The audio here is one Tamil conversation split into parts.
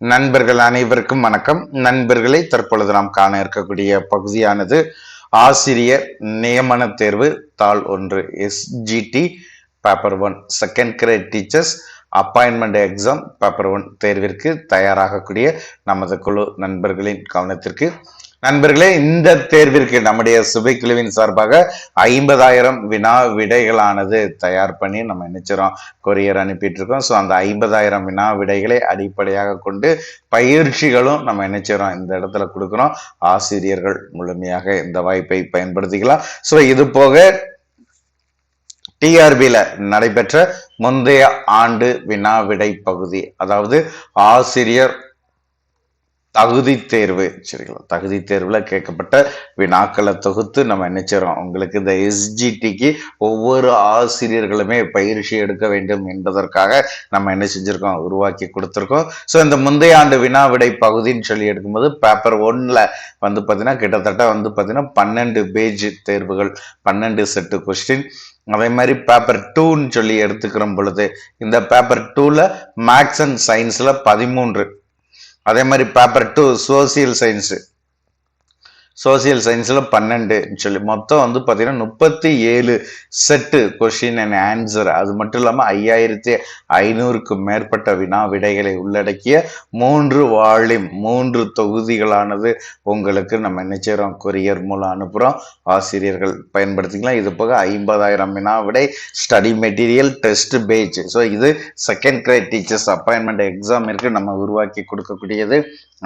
நண்பர்கள் அனைவருக்கும் வணக்கம். நண்பர்களை தற்பொழுது நாம் காண இருக்கக்கூடிய பகுதியானது ஆசிரியர் நியமன தேர்வு தாள் ஒன்று SGT paper one second grade teachers appointment exam paper one தேர்விற்கு தயாராகக்கூடிய நமது குழு நண்பர்களின் கவனத்திற்கு நண்பர்களே இந்த தேர்விற்கு நம்முடைய சுபைக்குழுவின் சார்பாக ஐம்பதாயிரம் வினா விடைகளானது தயார் பண்ணி நம்ம நினைச்சிரோம் கொரியர் அனுப்பிட்டு இருக்கோம் ஸோ அந்த ஐம்பதாயிரம் வினா விடைகளை அடிப்படையாக கொண்டு பயிற்சிகளும் நம்ம நினைச்சிரோம் இந்த இடத்துல கொடுக்குறோம். ஆசிரியர்கள் முழுமையாக இந்த வாய்ப்பை பயன்படுத்திக்கலாம். ஸோ இது போக டிஆர்பியில் நடைபெற்ற முந்தைய ஆண்டு வினா விடை பகுதி அதாவது ஆசிரியர் தகுதி தேர்வு. சரிங்களா? தகுதி தேர்வில் கேட்கப்பட்ட வினாக்களை தொகுத்து நம்ம நினைச்சிடறோம் உங்களுக்கு இந்த எஸ்ஜிடிக்கு ஒவ்வொரு ஆசிரியர்களுமே பயிற்சி எடுக்க வேண்டும் என்பதற்காக நம்ம என்ன செஞ்சிருக்கோம்? உருவாக்கி கொடுத்துருக்கோம். ஸோ இந்த முந்தைய ஆண்டு வினா விடை பகுதின்னு சொல்லி எடுக்கும்போது பேப்பர் ஒன்னில் வந்து பார்த்தீங்கன்னா கிட்டத்தட்ட வந்து பார்த்தீங்கன்னா பன்னெண்டு பேஜ் தேர்வுகள் பன்னெண்டு செட்டு கொஸ்டின் அதே மாதிரி பேப்பர் டூன்னு சொல்லி எடுத்துக்கிற பொழுது இந்த பேப்பர் டூவில் மேக்ஸ் அண்ட் சயின்ஸில் பதிமூன்று அதே மாதிரி paper two social science social சயின்ஸில் பன்னெண்டுன்னு சொல்லி. மொத்தம் வந்து பார்த்தீங்கன்னா முப்பத்தி ஏழு செட்டு கொஷின் அண்ட் ஆன்சர் அது மட்டும் இல்லாமல் ஐயாயிரத்தி ஐநூறுக்கும் மேற்பட்ட வினா விடைகளை உள்ளடக்கிய மூன்று வால்யூம் மூன்று தொகுதிகளானது உங்களுக்கு நம்ம என்ன செய்கிறோம் கொரியர் மூலம் அனுப்புகிறோம் ஆசிரியர்கள் பயன்படுத்திக்கலாம். இது போக ஐம்பதாயிரம் வினா விடை study material test page so இது second grade teachers appointment exam இருக்கு. நம்ம உருவாக்கி கொடுக்கக்கூடியது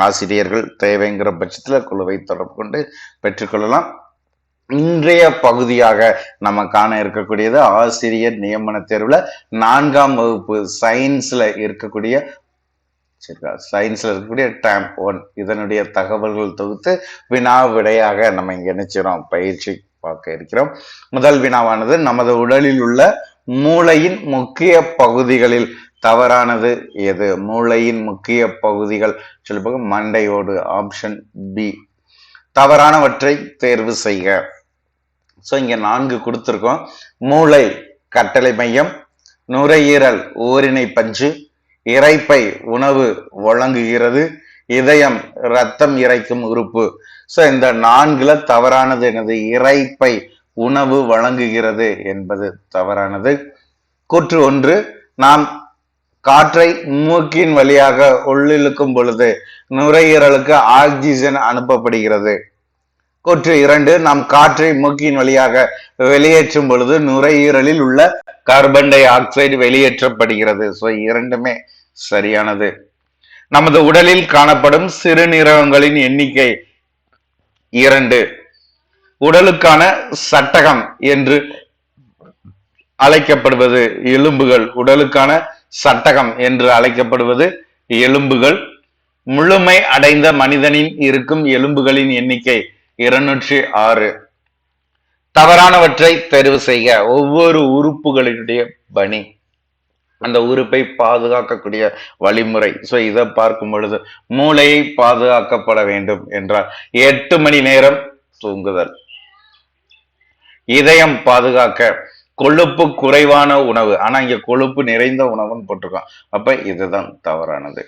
ஆசிரியர்கள் தேவைங்கிற பட்சத்தில் குழுவை தொடர்பு கொண்டு பெற்றுக்கொள்ளலாம். இன்றைய பகுதியாக நம்ம காண இருக்கக்கூடியது ஆசிரியர் நியமன தேர்வுல நான்காம் வகுப்பு சயின்ஸ்ல இருக்கக்கூடிய சரிங்களா? சயின்ஸில் இருக்கக்கூடிய டேம்ப் ஒன். இதனுடைய தகவல்கள் தொகுத்து வினா விடையாக நம்ம இங்கே நினைச்சிடும் பயிற்சி பார்க்க இருக்கிறோம். முதல் வினாவானது நமது உடலில் உள்ள மூளையின் முக்கிய பகுதிகளில் தவறானது எது? மூளையின் முக்கிய பகுதிகள் சொல்லி மண்டையோடு ஆப்ஷன் பி. தவறானவற்றை தேர்வு செய்க. ஸோ இங்க நான்கு கொடுத்துருக்கோம். மூளை கட்டளை மையம் நுரையீரல் ஓரினை பஞ்சு இறைப்பை உணவு வழங்குகிறது இதயம் ரத்தம் இறைக்கும் உறுப்பு. ஸோ இந்த நான்குல தவறானது எனது இறைப்பை உணவு வழங்குகிறது என்பது தவறானது. கூற்று ஒன்று நாம் காற்றை மூக்கின் வழியாக உள்ளிழுக்கும் பொழுது நுரையீரலுக்கு ஆக்சிஜன் அனுப்பப்படுகிறது. கூற்று இரண்டு நாம் காற்றை மூக்கின் வழியாக வெளியேற்றும் பொழுது நுரையீரலில் உள்ள கார்பன் டை ஆக்சைடு வெளியேற்றப்படுகிறது. ஸோ இரண்டுமே சரியானது. நமது உடலில் காணப்படும் சிறுநீரகங்களின் எண்ணிக்கை இரண்டு. உடலுக்கான சட்டகம் என்று அழைக்கப்படுவது எலும்புகள். உடலுக்கான சட்டகம் என்று அழைக்கப்படுவது எலும்புகள். முழுமை அடைந்த மனிதனின் இருக்கும் எலும்புகளின் எண்ணிக்கை இருநூற்றி ஆறு. தவறானவற்றை தெரிவு செய்ய ஒவ்வொரு உறுப்புகளினுடைய பணி. அந்த உறுப்பை பாதுகாக்கக்கூடிய வழிமுறை. ஸோ இதை பார்க்கும் பொழுது மூளையை பாதுகாக்கப்பட வேண்டும் என்றால் எட்டு மணி நேரம் தூங்குதல். இதயம் பாதுகாக்க கொழுப்பு குறைவான உணவு. ஆனா இங்க கொழுப்பு நிறைந்த உணவுன்னு போட்டிருக்கோம் அப்ப இதுதான் தவறானது.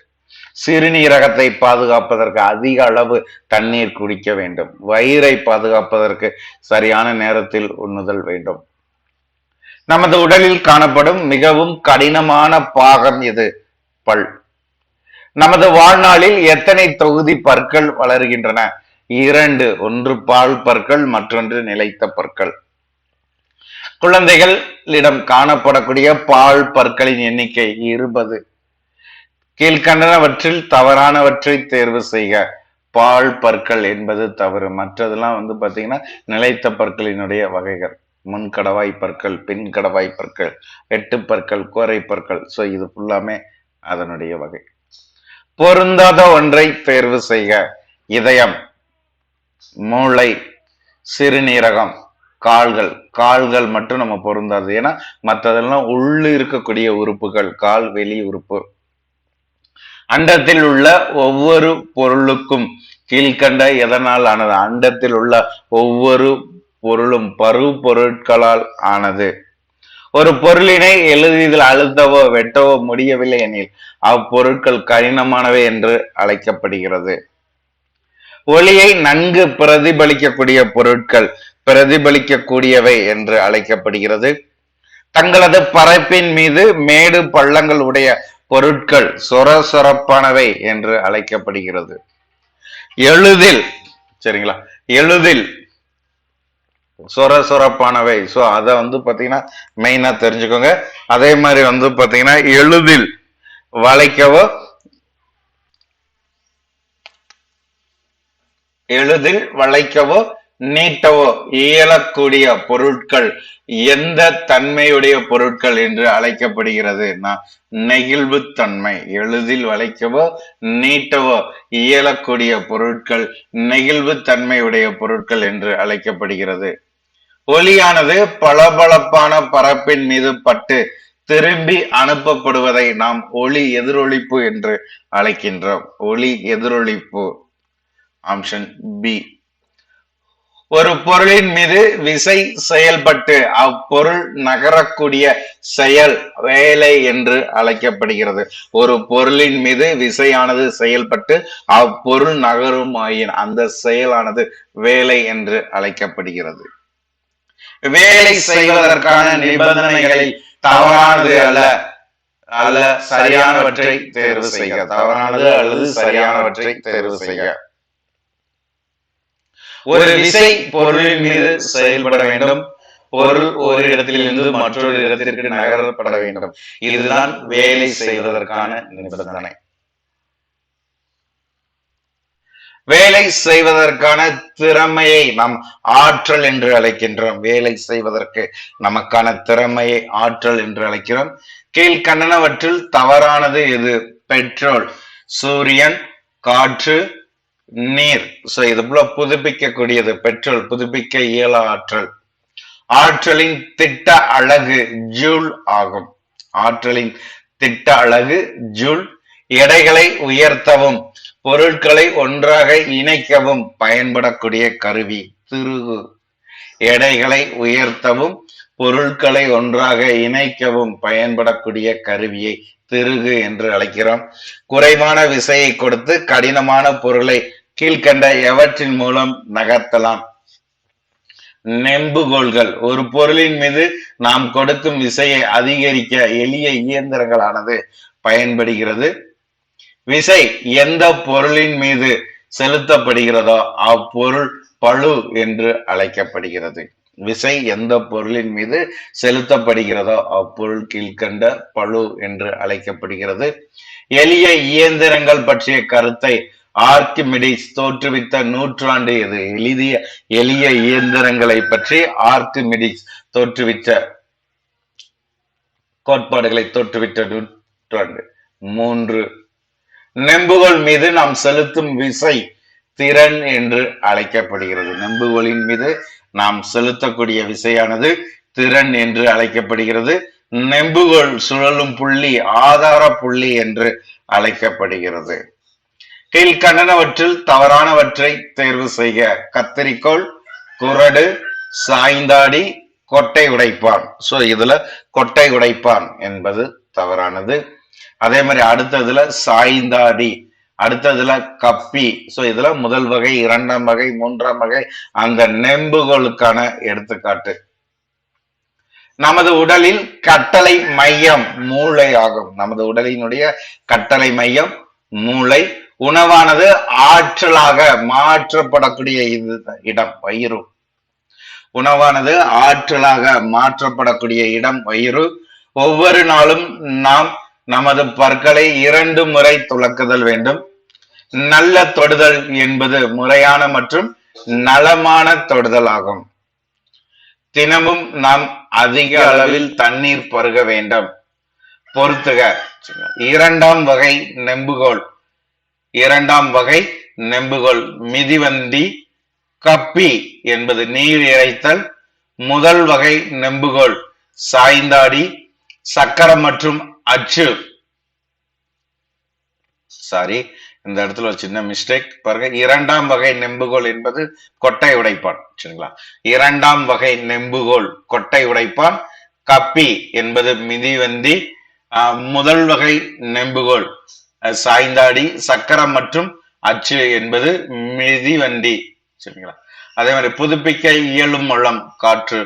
சிறுநீரகத்தை பாதுகாப்பதற்கு அதிக அளவு தண்ணீர் குடிக்க வேண்டும். வயிறை பாதுகாப்பதற்கு சரியான நேரத்தில் உண்ணுதல் வேண்டும். நமது உடலில் காணப்படும் மிகவும் கடினமான பாகம் எது பல். நமது வாழ்நாளில் எத்தனை தொகுதி பற்கள் வளர்கின்றன? இரண்டு ஒன்று பால் பற்கள் மற்றொன்று நிலைத்த பற்கள். குழந்தைகளிடம் காணப்படக்கூடிய பால் பற்களின் எண்ணிக்கை இருபது. கீழ்கண்டனவற்றில் தவறானவற்றை தேர்வு செய்க. பால் பற்கள் என்பது தவறு. மற்றதெல்லாம் வந்து பார்த்தீங்கன்னா நிலைத்த பற்களினுடைய வகைகள். முன்கடவாய் பற்கள் பின் கடவாய் பற்கள் வெட்டு பற்கள் கோரை பற்கள். ஸோ இது ஃபுல்லாமே அதனுடைய வகை. பொருந்தாத ஒன்றை தேர்வு செய்க. இதயம் மூளை சிறுநீரகம் கால்கள். கால்கள் மட்டும் நம்ம பொருந்தாது. ஏன்னா மற்றதெல்லாம் உள்ளு இருக்கக்கூடிய உறுப்புகள் கால் வெளி உறுப்பு. அண்டத்தில் உள்ள ஒவ்வொரு பொருளுக்கும் கீழ்கண்ட எதனால் ஆனது? அண்டத்தில் உள்ள ஒவ்வொரு பொருளும் பரு பொருட்களால் ஆனது. ஒரு பொருளினை எளிதில் அழுத்தவோ வெட்டவோ முடியவில்லை எனில் அப்பொருட்கள் கடினமானவை என்று அழைக்கப்படுகிறது. ஒளியை நன்கு பிரதிபலிக்கக்கூடிய பொருட்கள் பிரதிபலிக்கக்கூடியவை என்று அழைக்கப்படுகிறது. தங்களது பரப்பின் மீது மேடு பள்ளங்கள் உடைய பொருட்கள் சொர சொரப்பானவை என்று அழைக்கப்படுகிறது. எளிதில் சரிங்களா? எளிதில் சொர சொரப்பானவை ஸோ அதை வந்து பார்த்தீங்கன்னா மெயினாக தெரிஞ்சுக்கோங்க. அதே மாதிரி வந்து பார்த்தீங்கன்னா எளிதில் வளைக்கவோ எளிதில் வளைக்கவோ நீட்டவோ இயலக்கூடிய பொருட்கள் எந்த தன்மையுடைய பொருட்கள் என்று அழைக்கப்படுகிறது? நெகிழ்வு தன்மை எளிதில் வளைக்கவோ நீட்டவோ இயலக்கூடிய பொருட்கள் நெகிழ்வு தன்மையுடைய பொருட்கள் என்று அழைக்கப்படுகிறது. ஒலியானது பளபளப்பான பரப்பின் மீது பட்டு திரும்பி அனுப்பப்படுவதை நாம் ஒளி எதிரொலிப்பு என்று அழைக்கின்றோம். ஒளி எதிரொலிப்பு. Option B. ஒரு பொருளின் மீது விசை செயல்பட்டு அப்பொருள் நகரக்கூடிய செயல் வேலை என்று அழைக்கப்படுகிறது. ஒரு பொருளின் மீது விசையானது செயல்பட்டு அப்பொருள் நகரும் ஆயின் அந்த செயலானது வேலை என்று அழைக்கப்படுகிறது. வேலை செய்வதற்கான நிபந்தனைகளில் தவறானது அல்ல அல்ல சரியானவற்றை தேர்வு செய்க. தவறானது அல்லது சரியானவற்றை தேர்வு செய்க. ஒரு விசை பொருளின் மீது செயல்பட வேண்டும். பொருள் ஒரு இடத்திலிருந்து மற்றொரு இடத்திற்கு நகரப்பட வேண்டும். இதுதான் வேலை செய்வதற்கான நிபந்தனை. வேலை செய்வதற்கான திறமையை நாம் ஆற்றல் என்று அழைக்கின்றோம். வேலை செய்வதற்கு நமக்கான திறமையை ஆற்றல் என்று அழைக்கிறோம். கீழ்கண்டனவற்றில் தவறானது எது? பெட்ரோல். சூரியன் காற்று நீர். ஸோ இது போல புதுப்பிக்கக்கூடியது. பெட்ரோல் புதுப்பிக்க இயல ஆற்றல். ஆற்றலின் திட்ட அழகு ஜூல் ஆகும். ஆற்றலின் திட்ட அழகு ஜூல். எடைகளை உயர்த்தவும் பொருட்களை ஒன்றாக இணைக்கவும் பயன்படக்கூடிய கருவி திருகு. எடைகளை உயர்த்தவும் பொருட்களை ஒன்றாக இணைக்கவும் பயன்படக்கூடிய கருவியை திருகு என்று அழைக்கிறோம். குறைவான விசையை கொடுத்து கடினமான பொருளை கீழ்கண்ட எவற்றின் மூலம் நகர்த்தலாம்? நெம்புகோள்கள். ஒரு பொருளின் மீது நாம் கொடுக்கும் விசையை அதிகரிக்க எளிய இயந்திரங்களானது பயன்படுகிறது. விசை எந்த பொருளின் மீது செலுத்தப்படுகிறதோ அப்பொருள் பழு என்று அழைக்கப்படுகிறது. விசை எந்த பொருளின் மீது செலுத்தப்படுகிறதோ அப்பொருள் கீழ்கண்ட பழு என்று அழைக்கப்படுகிறது. எளிய இயந்திரங்கள் பற்றிய கருத்தை ஆர்கிமிடிஸ் தோற்றுவித்த நூற்றாண்டு எது எளிய எளிய இயந்திரங்களை பற்றி ஆர்கிமிடிஸ் தோற்றுவித்த கோட்பாடுகளை தோற்றுவித்த நூற்றாண்டு. மூன்று நெம்புகள் மீது நாம் செலுத்தும் விசை திறன் என்று அழைக்கப்படுகிறது. நெம்புகளின் மீது நாம் செலுத்தக்கூடிய விசையானது திறன் என்று அழைக்கப்படுகிறது. நெம்புகள் சுழலும் புள்ளி ஆதார புள்ளி என்று அழைக்கப்படுகிறது. கீழ்கண்டனவற்றில் தவறானவற்றை தேர்வு செய்க. கத்தரிக்கோள் குரடு சாய்ந்தாடி கொட்டை உடைப்பான். சோ இதுல கொட்டை உடைப்பான் என்பது தவறானது. அதே மாதிரி அடுத்ததுல சாய்ந்தாடி அடுத்ததுல கப்பி. சோ இதுல முதல் வகை இரண்டாம் வகை மூன்றாம் வகை அந்த நெம்புகளுக்கான எடுத்துக்காட்டு. நமது உடலில் கட்டளை மையம் மூளை ஆகும். நமது உடலினுடைய கட்டளை மையம் மூளை உணவானது ஆற்றலாக மாற்றப்படக்கூடிய இது இடம் வயிறு. உணவானது ஆற்றலாக மாற்றப்படக்கூடிய இடம் வயிறு. ஒவ்வொரு நாளும் நாம் நமது பற்களை இரண்டு முறை துலக்குதல் வேண்டும். நல்ல தொடுதல் என்பது முறையான மற்றும் நலமான தொடுதல் ஆகும். தினமும் நாம் அதிக அளவில் தண்ணீர் பருக வேண்டும். பொறுத்துக. இரண்டாம் வகை நெம்புகோல். இரண்டாம் வகை நெம்புகோல் மிதிவண்டி கப்பி என்பது நீர் இறைத்தல். முதல் வகை நெம்புகோல் சாய்ந்தாடி சக்கரம் மற்றும் அச்சு. சாரி இந்த இடத்துல ஒரு சின்ன மிஸ்டேக் பாருங்க இரண்டாம் வகை நெம்புகோல் என்பது கொட்டை உடைப்பான். சரிங்களா? இரண்டாம் வகை நெம்புகோல் கொட்டை உடைப்பான். கப்பி என்பது மிதிவந்தி முதல் வகை நெம்புகோல் சாய்ந்தாடி சக்கரம் மற்றும் அச்சு என்பது மிதிவண்டி சரிங்களா? அதே மாதிரி புதுப்பிக்க இயலும் வளம் காற்று.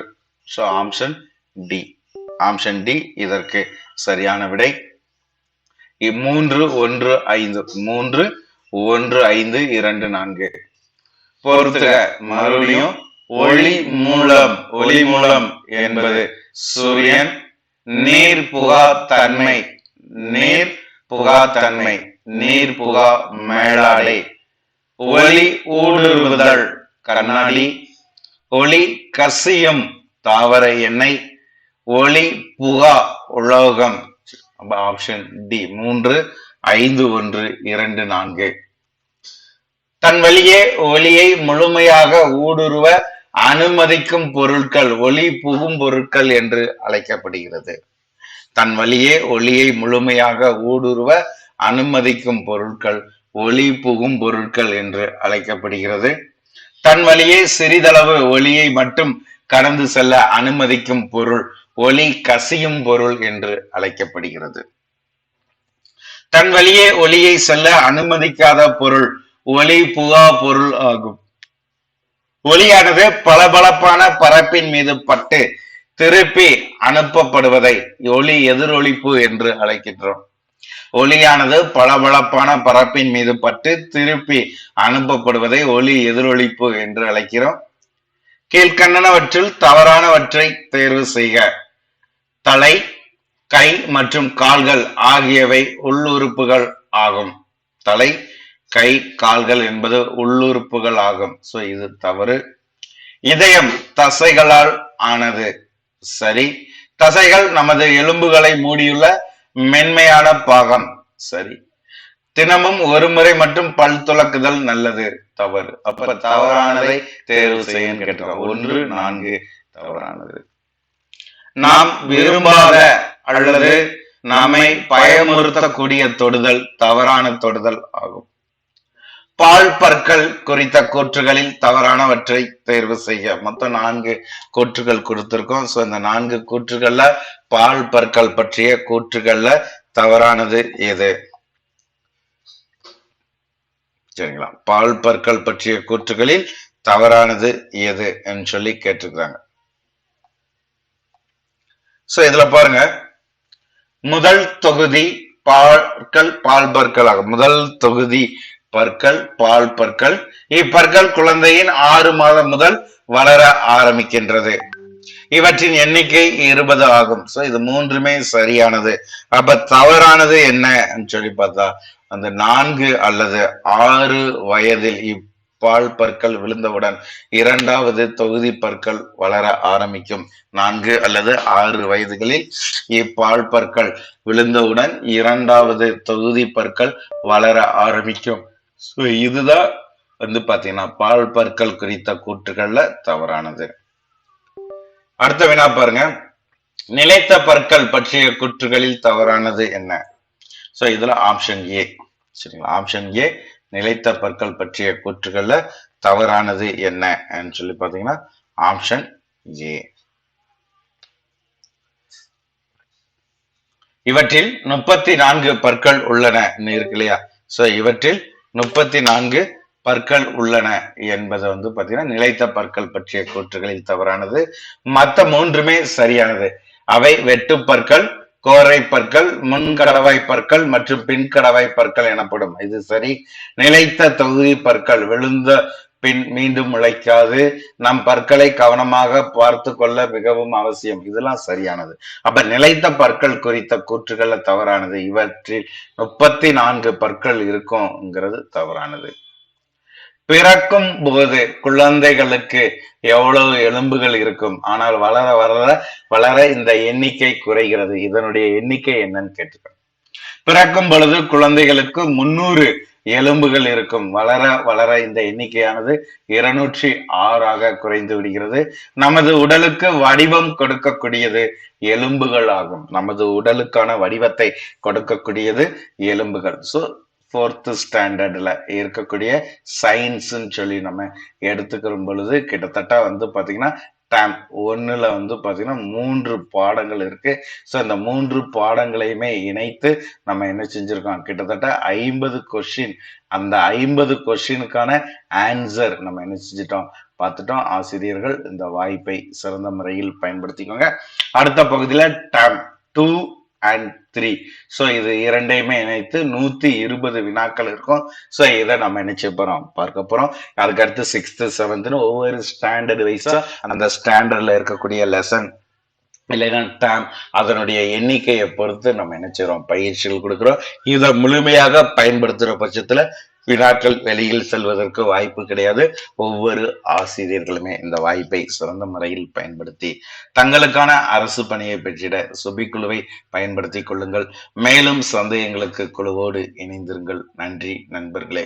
So option D option D இதற்கு சரியான விடை. மூன்று ஒன்று ஐந்து. மூன்று ஒன்று ஐந்து இரண்டு நான்கு. பொறுத்துக. மறுபடியும் ஒளி மூலம் ஒளி மூலம் என்பது சூரியன் நீர் புகா தன்மை. நீர் புகா தன்மை நீர் புகா மேலாடை. ஒளி ஊடுருவுதல் கண்ணாடி. ஒளி கசியும் தாவர எண்ணெய். ஒளி புகா உலோகம். ஆப்ஷன் டி மூன்று ஐந்து ஒன்று இரண்டு நான்கு. தன் வழியே ஒளியை முழுமையாக ஊடுருவ அனுமதிக்கும் பொருட்கள் ஒளி புகும் பொருட்கள் என்று அழைக்கப்படுகிறது. தன் வழியே ஒளியை முழுமையாக ஊடுருவ அனுமதிக்கும் பொருட்கள் ஒளி புகும் பொருட்கள் என்று அழைக்கப்படுகிறது. தன் வழியே சிறிதளவு ஒளியை மட்டும் கடந்து செல்ல அனுமதிக்கும் பொருள் ஒளி கசியும் பொருள் என்று அழைக்கப்படுகிறது. தன் வழியே ஒளியை செல்ல அனுமதிக்காத பொருள் ஒளி புகா பொருள் ஆகும். ஒளியானது பளபளப்பான பரப்பின் மீது பட்டு திருப்பி அனுப்பப்படுவதை ஒளி எதிரொலிப்பு என்று அழைக்கின்றோம். ஒளியானது பளபளப்பான பரப்பின் மீது பட்டு திருப்பி அனுப்பப்படுவதை ஒளி எதிரொலிப்பு என்று அழைக்கிறோம். கீழ்கண்டனவற்றில் தவறானவற்றை தேர்வு செய்க. தலை கை மற்றும் கால்கள் ஆகியவை உள்ளுறுப்புகள் ஆகும். தலை கை கால்கள் என்பது உள்ளுறுப்புகள் ஆகும். சோ இது தவறு. இதயம் தசைகளால் ஆனது. சரி. தசைகள் நமது எலும்புகளை மூடியுள்ள மென்மையான பாகம். சரி. தினமும் ஒரு முறை மட்டும் பல் துலக்குதல் நல்லது. தவறு. அப்ப தவறானதை தேர்வு செய்ய ஒன்று நான்கு தவறானது. நாம் விரும்பாத அல்லது நம்மை பயமுறுத்தக்கூடிய தொடுதல் தவறான தொடுதல் ஆகும். பால் பற்கள் குறித்த கூற்றுகளில் தவறானவற்றை தேர்வு செய்ய மொத்தம் நான்கு கூற்றுகள் கொடுத்திருக்கோம். சோ இந்த நான்கு கூற்றுகள்ல பால் பற்கள் பற்றிய கூற்றுகள்ல தவறானது எது? சரிங்களா. பால் பற்கள் பற்றிய கூற்றுகளில் தவறானது எது என்று சொல்லி கேட்டிருக்கிறாங்க. சோ இதுல பாருங்க. முதல் தொகுதி பால்கள் பால் பற்கள் ஆகும் முதல் தொகுதி பற்கள் பால் பற்கள். இப்பற்கள் குழந்தையின் ஆறு மாதம் முதல் வளர ஆரம்பிக்கின்றது. இவற்றின் எண்ணிக்கை இருபது ஆகும். சோ இது மூன்றுமே சரியானது. அப்ப தவறானது என்ன சொல்லி பார்த்தா அந்த நான்கு அல்லது ஆறு வயதில் இப்பால் பற்கள் விழுந்தவுடன் இரண்டாவது தொகுதி பற்கள் வளர ஆரம்பிக்கும். நான்கு அல்லது ஆறு வயதுகளில் இப்பால் பற்கள் விழுந்தவுடன் இரண்டாவது தொகுதி பற்கள் வளர ஆரம்பிக்கும். ஸோ இதுதான் வந்து பாத்தீங்கன்னா பால் பற்கள் குறித்த கூற்றுகள்ல தவறானது. அடுத்த வினா பாருங்க. நிலைத்த பற்கள் பற்றிய கூற்றுகளில் தவறானது என்ன? ஸோ இதுல ஆப்ஷன் ஏ சரிங்களா? ஆப்ஷன் ஏ நிலைத்த பற்கள் பற்றிய கூற்றுகள்ல தவறானது என்ன? சொல்லி பாத்தீங்கன்னா ஆப்ஷன் ஏ இவற்றில் முப்பத்தி நான்கு பற்கள் உள்ளன. இருக்கு இல்லையா? சோ இவற்றில் முப்பத்தி நான்கு பற்கள் உள்ளன என்பது வந்து பாத்தீங்கன்னா நிலைத்த பற்கள் பற்றிய கூற்றுகளில் தவறானது. மற்ற மூன்றுமே சரியானது. அவை வெட்டு பற்கள் கோரை பற்கள் முன்கடவாய் பற்கள் மற்றும் பின்கடவாய் பற்கள் எனப்படும். இது சரி. நிலைத்த தொகுதி பற்கள் விழுந்த பின் மீண்டும் முளைக்காது நம் பற்களை கவனமாக பார்த்து கொள்ள மிகவும் அவசியம். இதெல்லாம் சரியானது. அப்ப நிலைத்த பற்கள் குறித்த கூற்றுகள்ல தவறானது. இவற்றில் முப்பத்தி நான்கு பற்கள் இருக்கும்ங்கிறது தவறானது. பிறக்கும் போது குழந்தைகளுக்கு எவ்வளவு எலும்புகள் இருக்கும்? ஆனால் வளர வளர வளர இந்த எண்ணிக்கை குறைகிறது. இதனுடைய எண்ணிக்கை என்னன்னு கேட்டுக்கணும் பிறக்கும் பொழுது குழந்தைகளுக்கு முன்னூறு எலும்புகள் இருக்கும். வளர வளர இந்த எண்ணிக்கையானது இருநூற்றி ஆறாக குறைந்து விடுகிறது. நமது உடலுக்கு வடிவம் கொடுக்கக்கூடியது எலும்புகள் ஆகும். நமது உடலுக்கான வடிவத்தை கொடுக்கக்கூடியது எலும்புகள். சோ ஃபோர்த்து ஸ்டாண்டர்டில் இருக்கக்கூடிய சயின்ஸுன்னு சொல்லி நம்ம எடுத்துக்கிற பொழுது கிட்டத்தட்ட வந்து பாத்தீங்கன்னா டேம் ஒன்றில் வந்து பார்த்தீங்கன்னா மூன்று பாடங்கள் இருக்குது ஸோ இந்த மூன்று பாடங்களையுமே இணைத்து நம்ம என்ன செஞ்சுருக்கோம்? கிட்டத்தட்ட ஐம்பது கொஷின் அந்த ஐம்பது கொஷினுக்கான ஆன்சர் நம்ம என்ன செஞ்சிட்டோம்? பார்த்துட்டோம். ஆசிரியர்கள் இந்த வாய்ப்பை சிறந்த முறையில் பயன்படுத்திக்கோங்க. அடுத்த பகுதியில் term two and three so இது இரண்டையுமே இணைத்து நூத்தி இருபது வினாக்கள் இருக்கும். ஸோ இதை நம்ம நினைச்சு போறோம். பார்க்க போறோம். அதுக்கு அடுத்து சிக்ஸ்த்து செவன்த்னு ஒவ்வொரு ஸ்டாண்டர்ட் வைஸா அந்த ஸ்டாண்டர்ட்ல இருக்கக்கூடிய லெசன் இல்லைன்னா டேம் அதனுடைய எண்ணிக்கையை பொறுத்து நம்ம என்ன செய்றோம் பயிற்சிகள் கொடுக்குறோம். இதை முழுமையாக பயன்படுத்துற பட்சத்துல வினாக்கள் வெளியில் செல்வதற்கு வாய்ப்பு கிடையாது. ஒவ்வொரு ஆசிரியர்களுமே இந்த வாய்ப்பை சிறந்த முறையில் பயன்படுத்தி தங்களுக்கான அரசு பணியை பெற்றிட சுபிக்குழுவை பயன்படுத்தி பயன்படுத்திக் கொள்ளுங்கள். மேலும் சந்தேகங்களுக்கு குழுவோடு இணைந்திருங்கள். நன்றி நண்பர்களே.